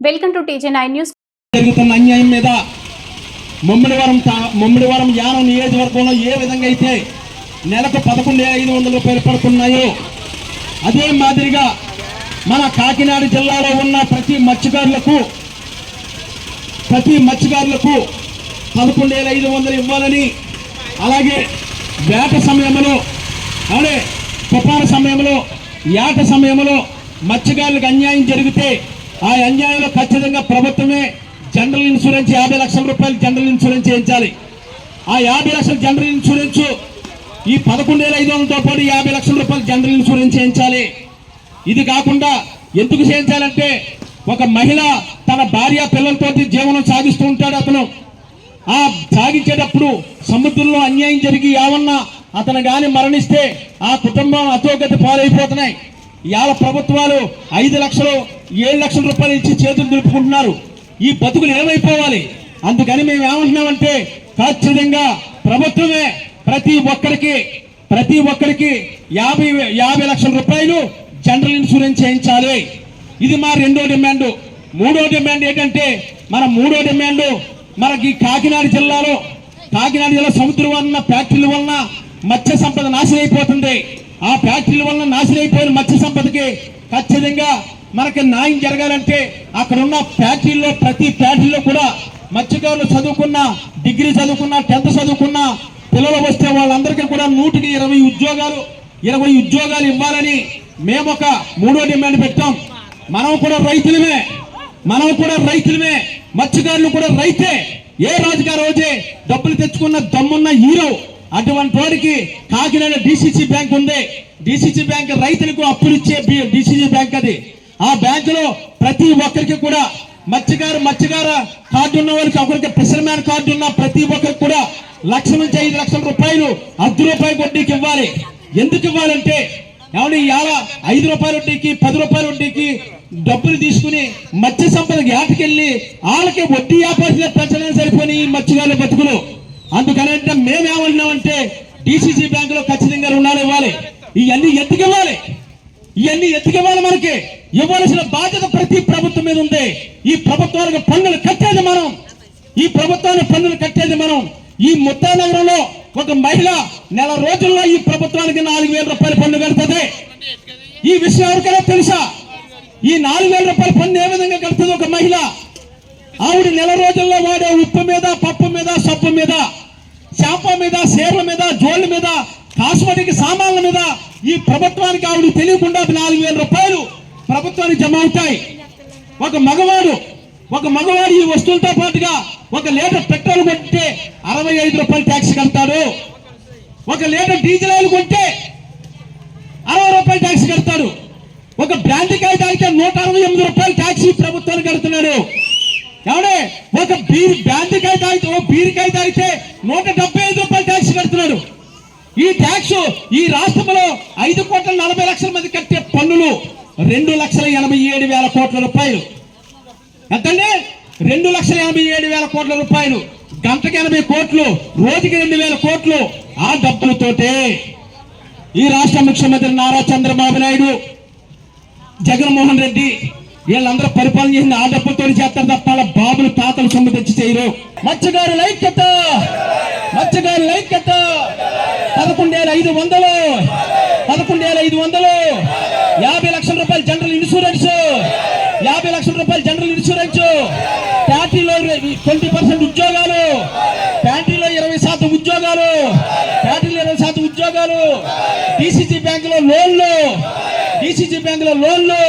Welcome to TJ nine news జరుగుతున్న అన్యాయం మీద ముమ్మిడివరం తా- ముమ్మిడివరం యానం నియోజకవర్గంలో ఏ విధంగా అయితే నెలకు పదకొండు వేల ఐదు వందలు రూపాయలు అదే మాదిరిగా మన కాకినాడ జిల్లాలో ఉన్న ప్రతి మత్స్యకారులకు ప్రతి మత్స్యకారులకు పదకొండు వేల ఐదు వందలు ఇవ్వాలని అలాగే వేట సమయంలో అదే తుఫాను సమయంలో ఏట సమయంలో మత్స్యకారులకు అన్యాయం జరిగితే ఆ అన్యాయంలో ఖచ్చితంగా ప్రభుత్వమే జనరల్ ఇన్సూరెన్స్ యాభై లక్షల రూపాయలు జనరల్ ఇన్సూరెన్స్ చేయించాలి. ఆ యాభై లక్షల జనరల్ ఇన్సూరెన్స్ ఈ పదకొండు వేల ఐదు వందలతో పాటు యాభై లక్షల రూపాయలు జనరల్ ఇన్సూరెన్స్ చేయించాలి. ఇది కాకుండా ఎందుకు చేయించాలంటే ఒక మహిళ తన భార్య పిల్లలతో జీవనం సాగిస్తూ ఉంటాడు అతను. ఆ సాగించేటప్పుడు సముద్రంలో అన్యాయం జరిగి ఏమన్నా అతను గాని మరణిస్తే ఆ కుటుంబం అతోగతి పాలైపోతున్నాయి. ఇవాళ ప్రభుత్వాలు ఐదు లక్షలు ఏడు లక్షల రూపాయలు ఇచ్చి చేతులు దులుపుకుంటున్నారు. ఈ బతుకులు ఏమైపోవాలి? అందుకని మేము ఏమంటున్నామంటే ఖచ్చితంగా ప్రభుత్వమే ప్రతి ఒక్కరికి ప్రతి ఒక్కరికి యాభై యాభై లక్షల రూపాయలు జనరల్ ఇన్సూరెన్స్ చేయించాలి. ఇది మా రెండో డిమాండ్. మూడో డిమాండ్ ఏంటంటే మన మూడో డిమాండ్ మనకి కాకినాడ జిల్లాలో కాకినాడ జిల్లా సముద్రం వలన ఫ్యాక్టరీల వలన మత్స్య సంపద నాశనం అయిపోతుంది. ఆ ఫ్యాక్టరీల వలన నాశనం అయిపోయిన మత్స్య సంపదకి ఖచ్చితంగా మనకి న్యాయం జరగాలంటే అక్కడ ఉన్న ఫ్యాక్టరీలో ప్రతి ఫ్యాక్టరీలో కూడా మత్స్యకారులు చదువుకున్న డిగ్రీ చదువుకున్న టెన్త్ చదువుకున్న వస్తే వాళ్ళందరికీ కూడా నూటికి ఇరవై ఉద్యోగాలు ఇరవై ఉద్యోగాలు ఇవ్వాలని మేము ఒక మూడో డిమాండ్ పెట్టాం. మనం కూడా రైతులమే మనం కూడా రైతులమే మత్స్యకారులు కూడా రైతే ఏ రోజుగా రోజే డబ్బులు తెచ్చుకున్న దమ్మున్న హీరో అటువంటి వాడికి కాకినాడ డిసిసి బ్యాంక్ ఉంది. డిసిసి బ్యాంక్ రైతులకు అప్పులు ఇచ్చే డిసిసి బ్యాంక్ అది. ఆ బ్యాంకులో ప్రతి ఒక్కరికి కూడా మత్స్యకారు మత్స్యకార కార్డు ఉన్న వాళ్ళకి ఒకరికి ఫిషర్ మ్యాన్ కార్డు ఉన్న ప్రతి ఒక్కరికి కూడా లక్ష నుంచి ఐదు లక్షల రూపాయలు అర్ధ రూపాయలు వడ్డీకి ఇవ్వాలి. ఎందుకు ఇవ్వాలంటే ఏమంటే ఇవాళ ఐదు రూపాయల వడ్డీకి పది రూపాయల వడ్డీకి డబ్బులు తీసుకుని మత్స్య సంపదకి ఏటకెళ్ళి వాళ్ళకి వడ్డీ వ్యాపారులు పెంచడానికి సరిపోయి మత్స్యకారులు బతుకులు. అందుకని అంటే మేమేమంటున్నామంటే డిసిసి బ్యాంకులో ఖచ్చితంగా రుణాలు ఇవ్వాలి. ఇవన్నీ ఎందుకు ఇవ్వాలి? ఇవన్నీ ఎందుకు ఇవ్వాలి మనకి? ఇవ్వాల్సిన బాధ్యత ప్రతి ప్రభుత్వం మీద ఉంది. ఈ ప్రభుత్వానికి పన్నులు కట్టేది మనం. ఈ ప్రభుత్వానికి పన్నులు కట్టేది మనం. ఈ ముత్తా నగరంలో ఒక మహిళ నెల రోజుల్లో ఈ ప్రభుత్వానికి నాలుగు వేల రూపాయల పన్ను కడుతుంది. ఈ విషయం ఎవరికైనా తెలుసా? ఈ నాలుగు వేల రూపాయల పన్ను ఏ విధంగా కడుతుంది ఒక మహిళ? ఆవిడ నెల రోజుల్లో వాడే ఉప్పు మీద పప్పు మీద సబ్బు మీద చేప మీద సీరల మీద జోళ్ళ మీద కాస్మెటిక్ సామాన్ల మీద ఈ ప్రభుత్వానికి ఆవిడ తెలియకుండా నాలుగు వేల రూపాయలు ప్రభుత్వానికి జమ అవుతాయి. ఒక మగవాడు ఒక మగవాడు ఈ వస్తువులతో పాటుగా ఒక లీటర్ పెట్రోల్ కొంటే అరవై ఐదు రూపాయలు ట్యాక్స్ కడతాడు. ఒక లీటర్ డీజిల్ ఆయిల్ కొంటే అరవై రూపాయలు ట్యాక్స్ కడతాడు. ఒక బ్రాంతికాయ తాగితే నూట అరవై ఎనిమిది రూపాయలు ట్యాక్స్ ప్రభుత్వానికి కడుతున్నాడు. ఎవడే? ఒక బీర్ బ్రాంతికాయ తాగితే ఓ బీరికాయ తాగితే నూట డెబ్బై ఐదు రూపాయలు ట్యాక్స్ కడుతున్నాడు. ఈ ట్యాక్స్ ఈ రాష్ట్రంలో ఐదు కోట్ల నలభై లక్షల మంది కట్టే పన్నులు రెండు లక్షల ఎనభై ఏడు వేల కోట్ల రూపాయలు. ఎంతండి? రెండు లక్షల ఎనభై ఏడు వేల కోట్ల రూపాయలు గంటకి ఎనభై కోట్లు రోజుకి రెండు వేల కోట్లు ఆ డబ్బులతోటే. ఈ రాష్ట్ర ముఖ్యమంత్రి నారా చంద్రబాబు నాయుడు జగన్మోహన్ రెడ్డి వీళ్ళందరూ పరిపాలన చేసిన ఆ డబ్బులతో చేస్తారు తప్ప బాబులు తాతలు సొమ్ము తెచ్చి చేయరు. మత్స్యగారు లైక్యత మత్స్యగారు పదకొండు వేల ఐదు వందలు! పదకొండు వేల ఐదు వందలు! యాభై లక్షల రూపాయలు జనరల్ ఇన్సూరెన్స్ యాభై లక్షల రూపాయలు జనరల్ ఇన్సూరెన్స్ ప్యాటీలో ట్వంటీ పర్సెంట్ ఉద్యోగాలు. ప్యాంటీలో ఇరవై శాతం ఉద్యోగాలు. ప్యాంటీలో ఇరవై శాతం ఉద్యోగాలు. డిసిసి బ్యాంకులో లోన్లు. డిసిసి బ్యాంకులో లోన్లు.